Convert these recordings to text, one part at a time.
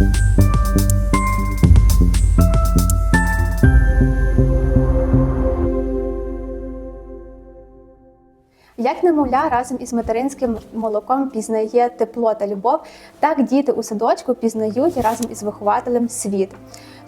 Як немовля разом із материнським молоком пізнає тепло та любов, так діти у садочку пізнають разом із вихователем світ.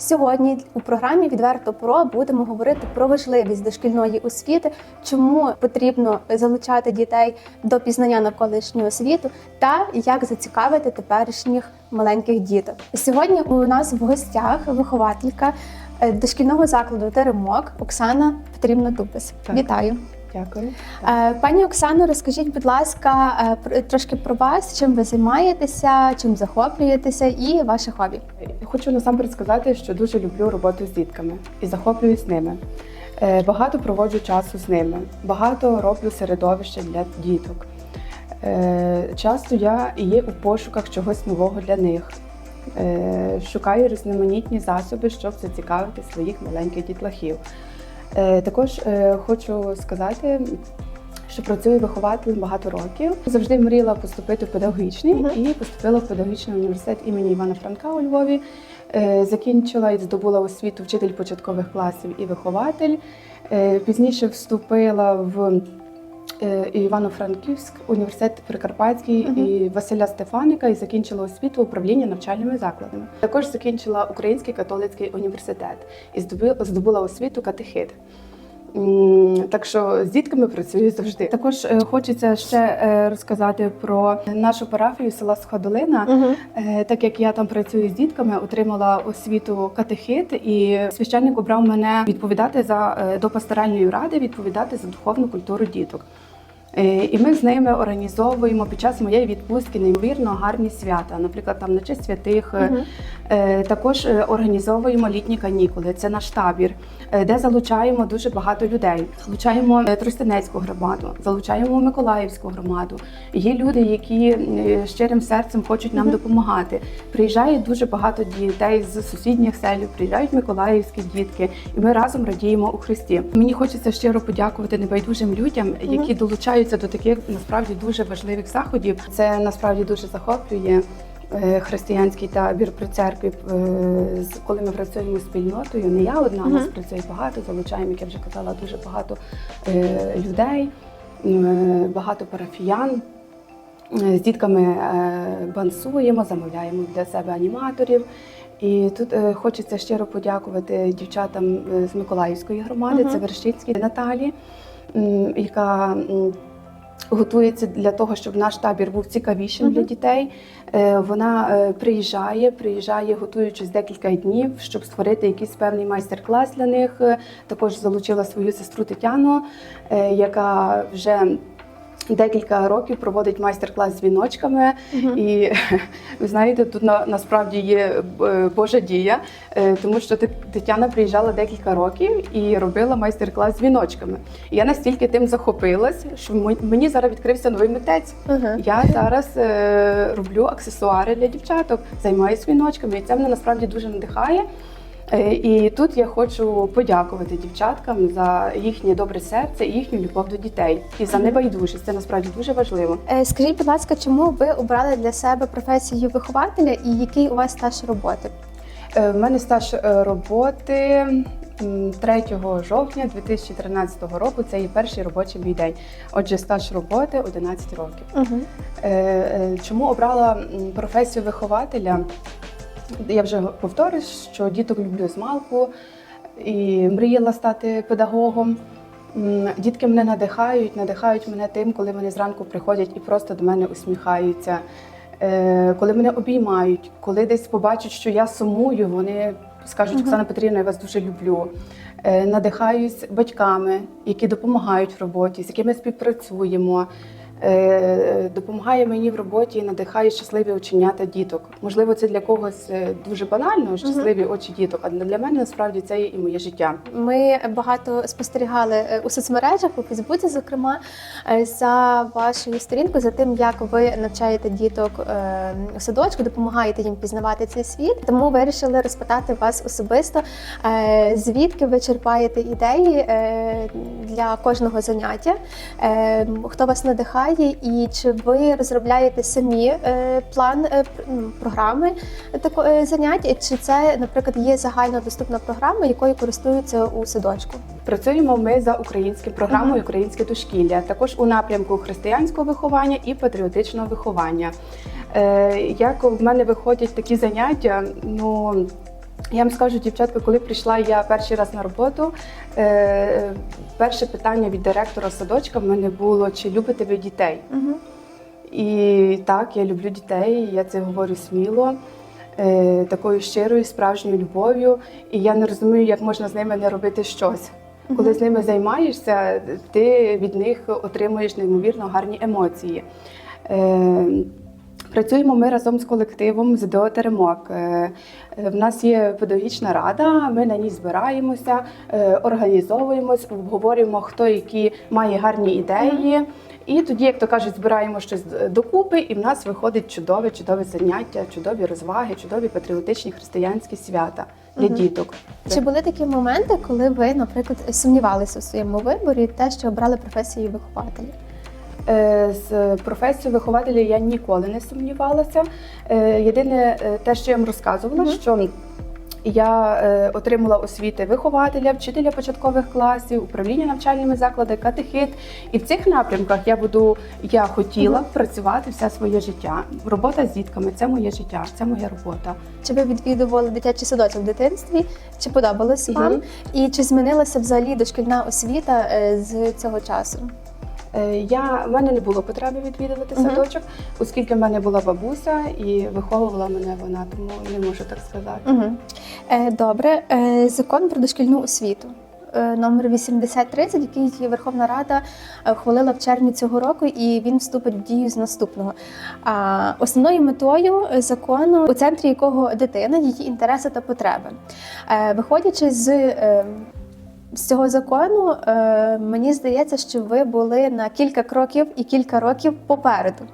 Сьогодні у програмі Відверто про будемо говорити про важливість дошкільної освіти, чому потрібно залучати дітей до пізнання навколишнього світу та як зацікавити теперішніх маленьких діток. Сьогодні у нас в гостях вихователька е, дошкільного закладу Теремок Оксана Петрівна Дубис. Так. Вітаю. Дякую. Е, Пані Оксано, розкажіть, будь ласка, е, трошки про вас, чим ви займаєтеся, чим захоплюєтеся і ваше хобі. Хочу насамперед сказати, що дуже люблю роботу з дітками і захоплююсь ними. Е, Багато проводжу часу з ними, багато роблю середовище для діток. Часто я є у пошуках чогось нового для них. Шукаю різноманітні засоби, щоб зацікавити своїх маленьких дітлахів. Е, Також е, хочу сказати, що працюю вихователем багато років. Завжди мріяла поступити в педагогічний Мгм. і поступила в педагогічний університет імені Івана Франка у Львові. Е, Закінчила і здобула освіту вчитель початкових класів і вихователь. Пізніше вступила в е, Івано-Франківськ, університет Прикарпатський Мгм. і Василя Стефаника і закінчила освіту управління навчальними закладами. Також закінчила Український католицький університет і здобула, освіту катехит. Так що з дітками працюю завжди. Також е, хочеться ще е, розказати про нашу парафію села Сходолина. Угу. Так як я там працюю з дітками, отримала освіту катехит, і священник обрав мене відповідати за до пасторальної ради, відповідати за духовну культуру діток. Е, І ми з ними організовуємо під час моєї відпустки неймовірно гарні свята. Наприклад, там на честь святих. Е, Також організовуємо літні канікули. Це наш табір, де залучаємо дуже багато людей. Залучаємо Тростянецьку громаду, залучаємо Миколаївську громаду. Є люди, які щирим серцем хочуть нам Мгм. допомагати. Приїжджає дуже багато дітей з сусідніх селів, приїжджають миколаївські дітки, і ми разом радіємо у Христі. Мені хочеться щиро подякувати небайдужим людям, які долучаються до таких насправді дуже важливих заходів. Це насправді дуже захоплює е, християнський табір при церкві, е, коли ми працюємо з спільнотою. Не я одна, у нас працює багато, залучаємо, як я вже казала, дуже багато е, людей, багато парафіян. З дітками бансуємо, замовляємо для себе аніматорів. І тут хочеться щиро подякувати дівчатам з Миколаївської громади, Мгм. це Вершицькій Наталі, яка готується для того, щоб наш табір був цікавішим для дітей. Е, Вона е, приїжджає, приїжджає, готуючись декілька днів, щоб створити якийсь певний майстер-клас для них. Е, Також залучила свою сестру Тетяну, яка вже декілька років проводить майстер-клас з віночками. Мгм. І ви знаєте, тут на, насправді є е, Божа дія, е, тому що Тетяна приїжджала декілька років і робила майстер-клас з віночками. І я настільки тим захопилась, що мені зараз відкрився новий митець. Мгм. Я зараз е, роблю аксесуари для дівчаток, займаюся віночками, і це мене насправді дуже надихає. Е, І тут я хочу подякувати дівчаткам за їхнє добре серце і їхню любов до дітей і за небайдужість. Це насправді дуже важливо. Е, Скажіть, будь ласка, чому ви обрали для себе професію вихователя і який у вас стаж роботи? Е, В мене стаж е, роботи 3 жовтня 2013 року. Це є перший робочий мій день. Отже, стаж роботи 11 років. Угу. Е, е, Чому обрала професію вихователя? Я вже повторюсь, що діток люблю з малку і мріяла стати педагогом. Дітки мене надихають, надихають мене тим, коли вони зранку приходять і просто до мене усміхаються. Е, Коли мене обіймають, коли десь побачать, що я сумую, вони скажуть, Оксана Петрівна, я вас дуже люблю. Е, Надихаюсь батьками, які допомагають в роботі, з якими співпрацюємо. Е, Допомагає мені в роботі і надихає щасливі оченята діток. Можливо, це для когось е, дуже банально, щасливі очі діток, а для мене насправді це є і моє життя. Ми багато спостерігали е, у соцмережах, у Фейсбуці, зокрема, за вашою сторінкою, за тим, як ви навчаєте діток у садочку, допомагаєте їм пізнавати цей світ. Тому вирішили розпитати вас особисто, звідки ви черпаєте ідеї для кожного заняття, хто вас надихає, триває, і чи ви розробляєте самі е, план е, ну, програми занять, чи це, наприклад, є загальнодоступна програма, якою користуються у садочку? Працюємо ми за українською програмою. Українське дошкілля, також у напрямку християнського виховання і патріотичного виховання. Е, як в мене виходять такі заняття, ну я вам скажу, дівчатка, коли прийшла я перший раз на роботу, е, перше питання від директора садочка в мене було: чи любите ви дітей? Угу. І так, я люблю дітей, я це говорю сміло, е, такою щирою, справжньою любов'ю. І я не розумію, як можна з ними не робити щось. Коли з ними займаєшся, ти від них отримуєш неймовірно гарні емоції. Е, Працюємо ми разом з колективом з ДО Теремок. Е, е, В нас є педагогічна рада, ми на ній збираємося, е, організовуємось, обговорюємо, хто які має гарні ідеї. І тоді, як то кажуть, збираємо щось докупи, і в нас виходить чудове, чудове заняття, чудові розваги, чудові патріотичні християнські свята для Мгм. діток. Чи були такі моменти, коли ви, наприклад, сумнівалися у своєму виборі, те, що обрали професію вихователя? Е, З професією вихователя я ніколи не сумнівалася. Е, Єдине е, те, що я вам розказувала, Мгм. що я отримала освіти вихователя, вчителя початкових класів, управління навчальними закладами, катехит. І в цих напрямках я буду, я хотіла Мгм. працювати все своє життя. Робота з дітками це моє життя, це моя робота. Чи ви відвідували дитячий садочок в дитинстві? Чи подобалось вам? І чи змінилася взагалі дошкільна освіта з цього часу? Е, Я в мене не було потреби відвідувати Мгм. садочок, оскільки в мене була бабуся і виховувала мене вона, тому не можу так сказати. Угу. Е, добре, е, закон про дошкільну освіту. е, Номер 8030, який Верховна Рада е, ухвалила в червні цього року, і він вступить в дію з наступного. А основною метою е, закону, у центрі якого дитина, її інтереси та потреби. Е, Виходячи з е, з цього закону, е, мені здається, що ви були на кілька кроків і кілька років попереду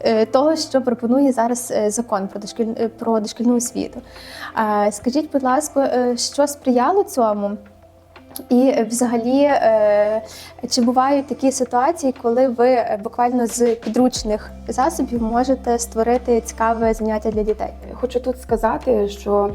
е, того, що пропонує зараз е, закон про дошкіль... е, про дошкільну освіту. Скажіть, будь ласка, що сприяло цьому? І взагалі, чи бувають такі ситуації, коли ви буквально з підручних засобів можете створити цікаве заняття для дітей? Хочу тут сказати, що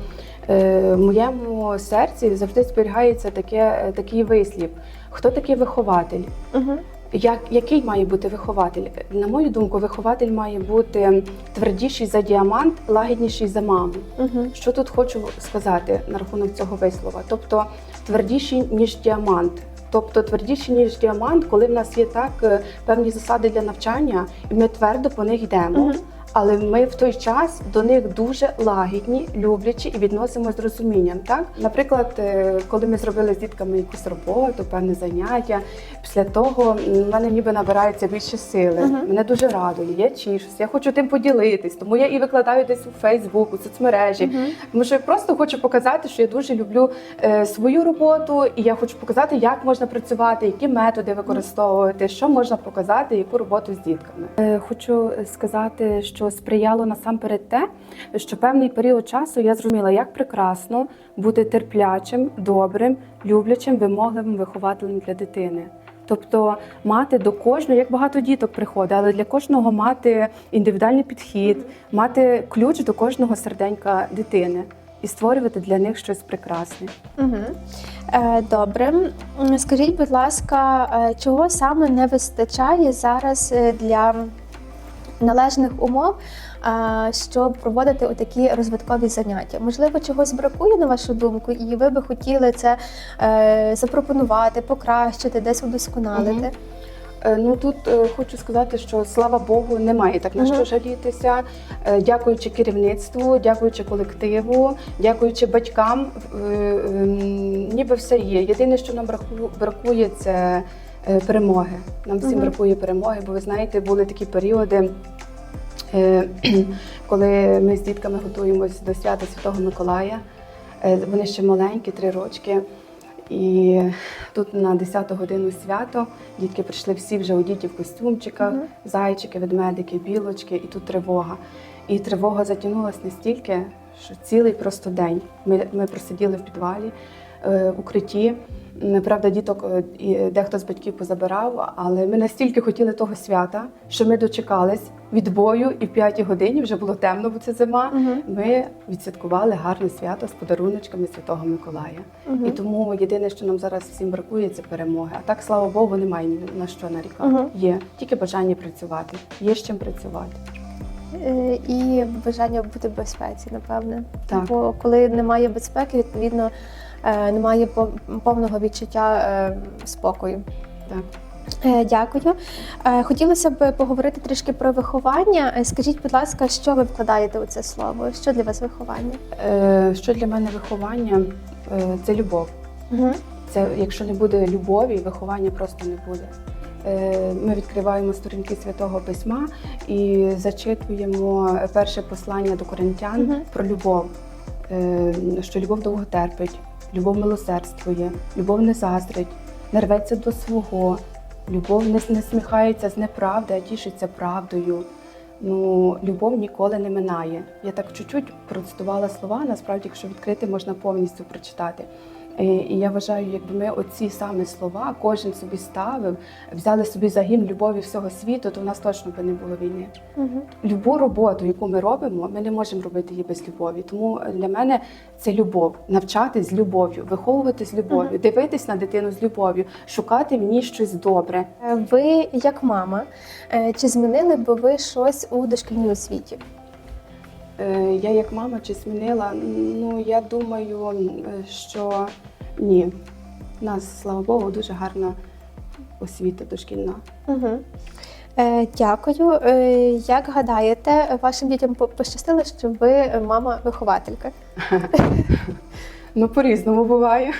в моєму серці завжди зберігається таке, е, такий вислів: хто такий вихователь? Угу. Як, який має бути вихователь? На мою думку, вихователь має бути твердіший за діамант, лагідніший за маму. Угу. Що тут хочу сказати на рахунок цього вислова? Тобто твердіший, ніж діамант. Тобто твердіший, ніж діамант, коли в нас є так е, певні засади для навчання, і ми твердо по них йдемо. Мгм. Але ми в той час до них дуже лагідні, люблячі і відносимося з розумінням. Так, наприклад, е, коли ми зробили з дітками якусь роботу, певне заняття, після того в мене ніби набирається більше сили. Мгм. Мене дуже радує, я тішусь, я хочу тим поділитись, тому я і викладаю десь у Фейсбук, у соцмережі. Тому що я просто хочу показати, що я дуже люблю е, свою роботу, і я хочу показати, як можна працювати, які методи використовувати, що можна показати, яку роботу з дітками. Е, хочу сказати, що сприяло насамперед те, що певний період часу я зрозуміла, як прекрасно бути терплячим, добрим, люблячим, вимогливим вихователем для дитини. Тобто мати до кожного, як багато діток приходить, але для кожного мати індивідуальний підхід, мати ключ до кожного серденька дитини і створювати для них щось прекрасне. Угу. Добре. Скажіть, будь ласка, е, чого саме не вистачає зараз е, для належних умов, е, щоб проводити отакі розвиткові заняття? Можливо, чогось бракує на вашу думку, і ви би хотіли це е, запропонувати, покращити, десь удосконалити? Е, Ну тут е, хочу сказати, що слава Богу, немає так на Мгм. що жалітися. Е, Дякуючи керівництву, дякуючи колективу, дякуючи батькам, е, ем, ніби все є. Єдине, що нам браку- бракує, це е, перемоги. Нам всім бракує перемоги, бо ви знаєте, були такі періоди. е, Коли ми з дітками готуємось до свята Святого Миколая, Е, вони ще маленькі, три рочки. І тут на 10-ту годину свято дітки прийшли всі вже одіті в костюмчиках, Мгм. зайчики, ведмедики, білочки, і тут тривога. І тривога затягнулася настільки, що цілий просто день. Ми, ми просиділи в підвалі, е, укритті. М, Правда, діток е, і дехто з батьків позабирав, але ми настільки хотіли того свята, що ми дочекались відбою, і в п'ятій годині вже було темно, бо це зима. Мгм. Ми відсвяткували гарне свято з подаруночками Святого Миколая. Мгм. І тому єдине, що нам зараз всім бракує, це перемоги. А так, слава Богу, немає ні на що нарікати. Мгм. Є тільки бажання працювати, є з чим працювати. Е, І бажання бути в безпеці, напевне. Так. Бо коли немає безпеки, відповідно е, немає повного відчуття е, спокою. Так. Е, Дякую. Е, Хотілося б поговорити трішки про виховання. Е, Скажіть, будь ласка, що ви вкладаєте у це слово? Що для вас виховання? Е, що для мене виховання? Е, це любов. Угу. Це якщо не буде любові, виховання просто не буде. Е, Ми відкриваємо сторінки святого письма і зачитуємо перше послання до коринтян Мгм. про любов, Е, що любов довго терпить, любов милосердствує, любов не заздрить, не рветься до свого, любов не, сміхається з неправди, а тішиться правдою. Ну, любов ніколи не минає. Я так чуть-чуть процитувала слова. Насправді, якщо відкрити, можна повністю прочитати. І я вважаю, якби ми оці саме слова кожен собі ставив, взяли собі загін любові всього світу, то в нас точно би не було війни. Угу. Любу роботу, яку ми робимо, ми не можемо робити її без любові. Тому для мене це любов, навчати з любов'ю, виховувати з любов'ю, Мгм. дивитись на дитину з любов'ю, шукати в ній щось добре. Е, Ви, як мама, е, чи змінили би ви щось у дошкільній освіті? Е, Я як мама чи змінила? Ну я думаю, що ні. У нас, слава Богу, дуже гарна освіта дошкільна. Угу. Е, дякую. Е, як гадаєте, вашим дітям по- пощастило, що ви мама-вихователька? Ну, по-різному буває.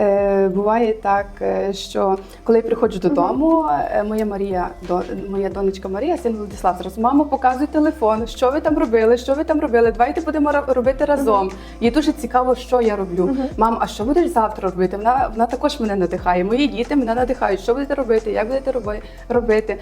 Е, буває так, е, що коли я приходжу додому, е, моя Марія, до, моя донечка Марія, син Владислав, зразу мамо, показуй телефон, що ви там робили, що ви там робили. Давайте будемо робити разом. Їй дуже цікаво, що я роблю. Мам, а що будеш завтра робити? Вона, вона також мене надихає. Мої діти мене надихають. Що будете робити? Як будете робити?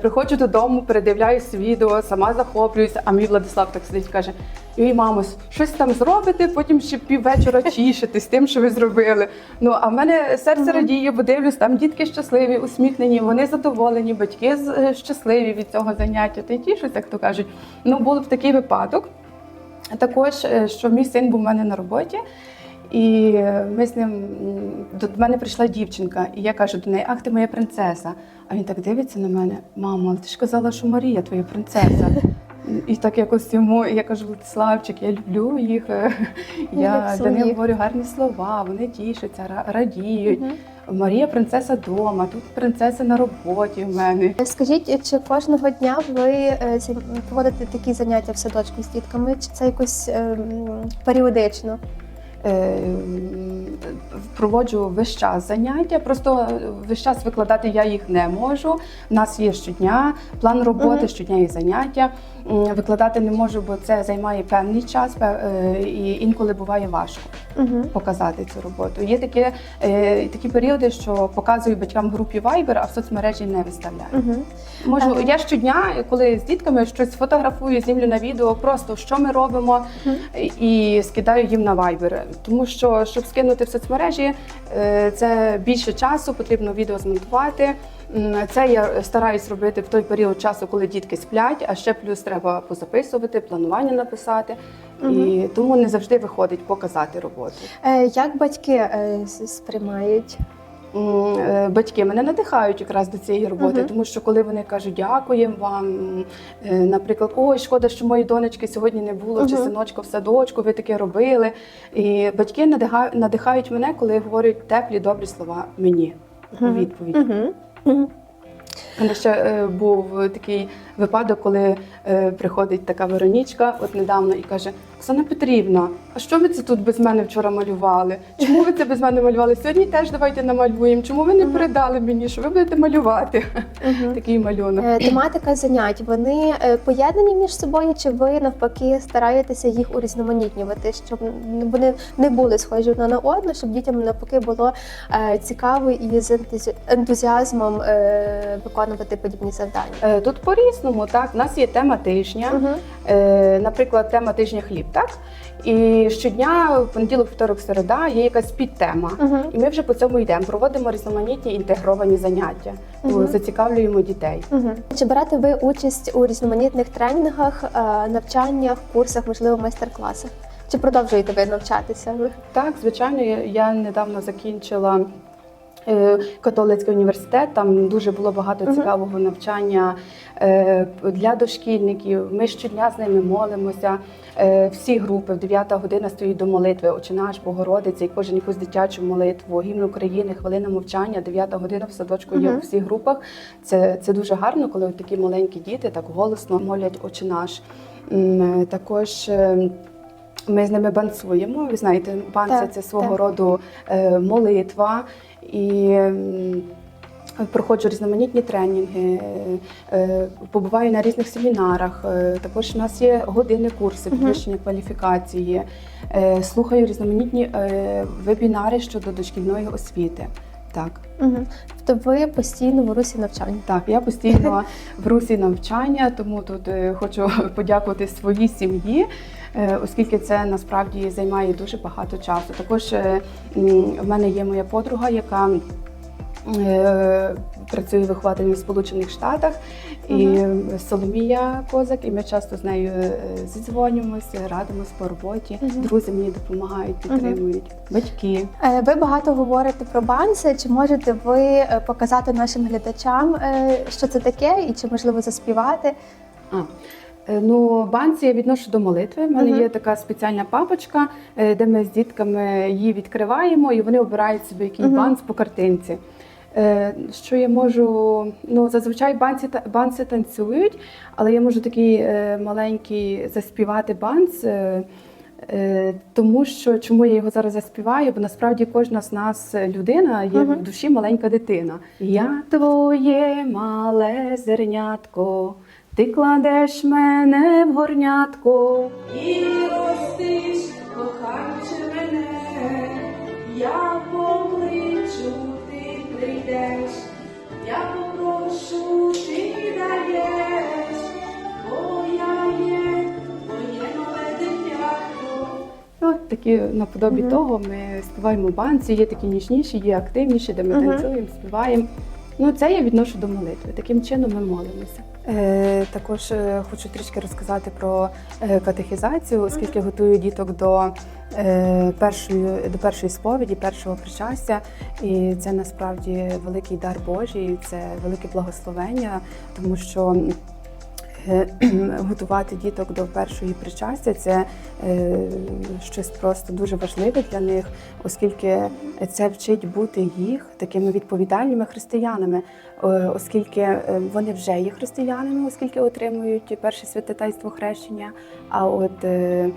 Приходжу додому, передивляюсь відео, сама захоплююся. А мій Владислав так сидить, каже: Ой, мамо, щось там зробите, потім ще піввечора чішитись тим, що ви зробили. Ну а в мене серце радіє, бо дивлюсь, там дітки щасливі, усміхнені, вони задоволені, батьки е, щасливі від цього заняття. Та й тішусь, як то кажуть. Ну, був б такий випадок. Також, е, що мій син був у мене на роботі, і ми з ним до мене прийшла дівчинка, і я кажу до неї: Ах, ти моя принцеса. А він так дивиться на мене: мамо, ти ж казала, що Марія твоя принцеса. І так якось йому, я кажу, Владиславчик, я люблю їх. е, Ну, Я до них говорю гарні слова, вони тішаться, ра- радіють. Угу. Марія принцеса вдома, тут принцеса на роботі в мене. Скажіть, чи кожного дня ви е, проводите такі заняття в садочку з дітками, чи це якось е, періодично? Е, Проводжу весь час заняття, просто весь час викладати я їх не можу. У нас є щодня план роботи, Мгм. щодня є заняття. Викладати не можу, бо це займає певний час, е, і інколи буває важко Угу. показати цю роботу. Є такі, е, такі періоди, що показую батькам в групі Viber, а в соцмережі не виставляю. Угу. Можу Ага. я щодня, коли з дітками щось фотографую, знімлю на відео, просто що ми робимо, Мгм. і скидаю їм на Viber. Тому що, щоб скинути в соцмережі, е, це більше часу, потрібно відео змонтувати. Це я стараюсь робити в той період часу, коли дітки сплять, а ще плюс треба позаписувати, планування написати. І тому не завжди виходить показати роботу. Е, як батьки е, сприймають? Е, Батьки мене надихають якраз до цієї роботи, тому що коли вони кажуть дякуємо вам, е, наприклад, ой, шкода, що мої донечки сьогодні не було, чи синочка в садочку, ви таке робили. І батьки надихають, мене, коли говорять теплі, добрі слова мені у відповідь. У мене ще е, був такий випадок, коли е, приходить така Веронічка, от недавно, і каже: Оксана Петрівна, а що ви це тут без мене вчора малювали? Чому ви це без мене малювали? Сьогодні теж давайте намалюємо. Чому ви не передали мені, що ви будете малювати? Такий малюнок. Е, Тематика занять вони е, поєднані між собою, чи ви навпаки стараєтеся їх урізноманітнювати, щоб вони не були схожі одна на одну, щоб дітям навпаки було е, цікаво і з ентузі- ентузіазмом е, виконувати подібні завдання. Е, Тут по-різному. По-різному. Так, у нас є тема тижня. Угу. Е, наприклад, тема тижня хліб, так? І щодня, в понеділок, вівторок, середа, є якась підтема. Угу. І ми вже по цьому йдемо. Проводимо різноманітні інтегровані заняття, Мгм. зацікавлюємо дітей. Угу. Чи берете ви участь у різноманітних тренінгах, е, навчаннях, курсах, можливо, майстер-класах? Чи продовжуєте ви навчатися? Так, звичайно, я недавно закінчила. Е, Католицький університет, там дуже було багато цікавого навчання е, для дошкільників. Ми щодня з ними молимося. Е, Всі групи в 9 година стоїть до молитви. Очі наш, Богородиця, і кожен якусь дитячу молитву, гімн України, хвилина мовчання, 9 година в садочку є у всіх групах. Це, це дуже гарно, коли такі маленькі діти так голосно молять очі наш. Також. ми з ними банцуємо. Ви знаєте, банця Так, це свого так. роду молитва і. Проходжу різноманітні тренінги, е, е, побуваю на різних семінарах. е, Також у нас є години курси підвищення кваліфікації. Слухаю різноманітні вебінари щодо дошкільної освіти. Так, Угу. Тобто ви постійно в русі навчання? так, я постійно в русі навчання, тому тут хочу подякувати своїй сім'ї, оскільки це насправді займає дуже багато часу. Також е, в мене є моя подруга, яка е, працює вихователем в Сполучених Штатах, і Соломія Козак, і ми часто з нею е, зідзвонюємося, радимося по роботі. Мгм. Друзі мені допомагають, підтримують, батьки. Е, Ви багато говорите про банси. Чи можете ви е, показати нашим глядачам, е, що це таке, і чи можливо заспівати? А, е, ну, банці я відношу до молитви. У мене Мгм. є така спеціальна папочка, е, де ми з дітками її відкриваємо, і вони обирають собі який Мгм. банц по картинці. Е, Що я можу, ну зазвичай банці, банці танцюють, але я можу такий е, маленький заспівати банц. е, е, Тому що чому я його зараз заспіваю? Бо насправді кожна з нас е, людина є Мгм. в душі маленька дитина. Я твоє мале зернятко, ти кладеш мене в горнятко. І ростиш, коханче мене, я покличу, ти прийдеш, я попрошу, ти даєш, бо я є твоє мале дитятко. От такі наподобі Мгм. того ми співаємо банці, є такі ніжніші, є активніші, де ми Мгм. танцюємо, співаємо. Ну, це я відношу до молитви. Таким чином ми молимося. Е, також е, хочу трішки розказати про е, катехізацію, оскільки готую діток до, першої, до першої сповіді, першого причастя. І це насправді великий дар Божий, це велике благословення, тому що готувати діток до першої причастя це е, щось просто дуже важливе для них, оскільки це вчить бути їх такими відповідальними християнами, е, оскільки е, вони вже є християнами, оскільки отримують перше святотайство хрещення. А от е,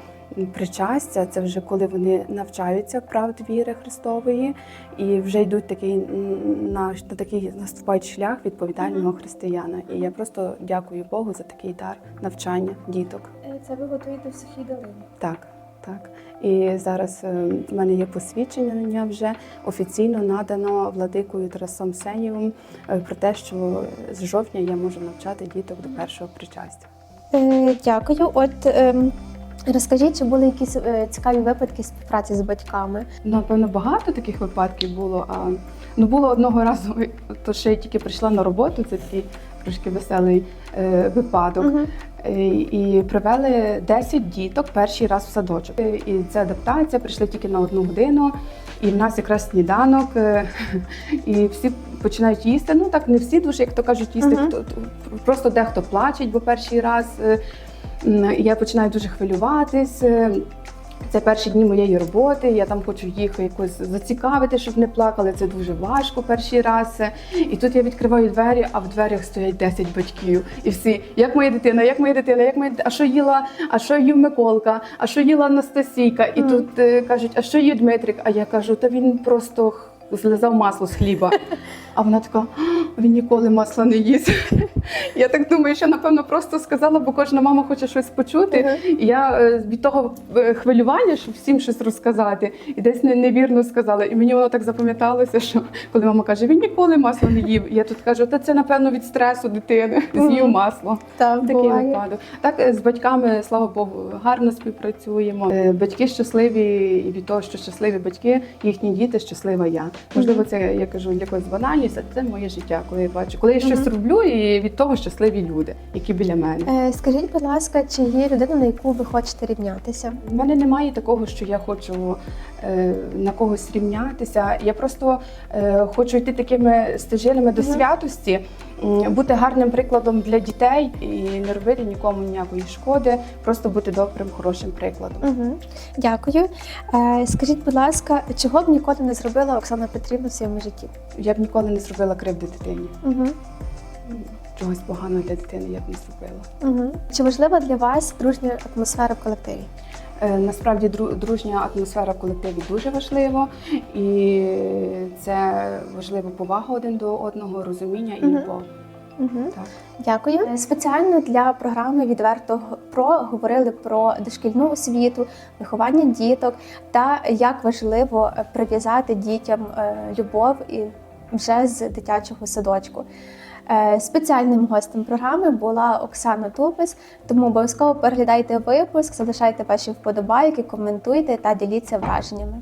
причастя це вже коли вони навчаються правд віри Христової і вже йдуть такий на, на такий наступають шлях відповідального християна. І я просто дякую Богу за такий дар навчання діток. Е, Це ви готуєте в сухій долині. Так, так. І зараз е, в мене є посвідчення вже офіційно надано владикою Тарасом Сенєвим е, про те, що з жовтня я можу навчати діток до першого причастя. Дякую. От ем, розкажіть, чи були якісь е, цікаві випадки співпраці з батьками? Напевно, багато таких випадків було. А ну було одного разу, то ще я тільки прийшла на роботу. Це такий трошки веселий е, випадок. Е, І привели 10 діток перший раз в садочок. Е, І це адаптація, прийшли тільки на одну годину. І в нас якраз сніданок, і всі починають їсти. Ну так не всі дуже, як то кажуть, їсти. Хто просто дехто плачеть, бо перший раз. Я починаю дуже хвилюватись. е, Це перші дні моєї роботи. Я там хочу їх якось зацікавити, щоб не плакали. Це дуже важко перший раз. І тут я відкриваю двері, а в дверях стоять 10 батьків. І всі, як моя дитина, як моя дитина, як моя дитина, а що їла, а що їв Миколка, а що їла Анастасійка? І Мгм. тут е, кажуть, а що їв Дмитрик? А я кажу, та він просто злизав масло з хліба. А вона така, «А, він ніколи масла не їсть. Я так думаю, що напевно просто сказала, бо кожна мама хоче щось почути. І я е, від того е, хвилювання, щоб всім щось розказати, і десь не- невірно сказала. І мені воно так запам'яталося, що коли мама каже, він ніколи масло не їв. Я тут кажу, та це напевно від стресу дитини. З'їв Мгм. масло. Так, Такий буває. випадок. Так е, з батьками, слава Богу, гарно співпрацюємо. Е, Батьки щасливі, і від того, що щасливі батьки, їхні діти щаслива я. Можливо, це я кажу якось банальність, а це моє життя, коли я бачу. Коли я щось роблю, і від того щасливі люди, які біля мене. Е, Скажіть, будь ласка, чи є людина, на яку ви хочете рівнятися? У мене немає такого, що я хочу е, на когось рівнятися. Я просто е, хочу йти такими стежинами до святості, бути гарним прикладом для дітей і не робити нікому ніякої шкоди, просто бути добрим, хорошим прикладом. Угу. Дякую. Е, Скажіть, будь ласка, чого б ніколи не зробила Оксана Петрівна в своєму житті? Я б ніколи не зробила кривди дитині. Угу. Чогось поганого для дитини я б не зробила. Угу. Чи важлива для вас дружня атмосфера в колективі? Е, Насправді дружня атмосфера в колективі дуже важливо, і це важлива повага один до одного, розуміння і любов. Угу. Так. Дякую. Е, Спеціально для програми відверто про говорили про дошкільну освіту, виховання діток та як важливо е, прив'язати дітям любов і вже з дитячого садочку. Е, Спеціальним гостем програми була Оксана Тупис, тому обов'язково переглядайте випуск, залишайте ваші вподобайки, коментуйте та діліться враженнями.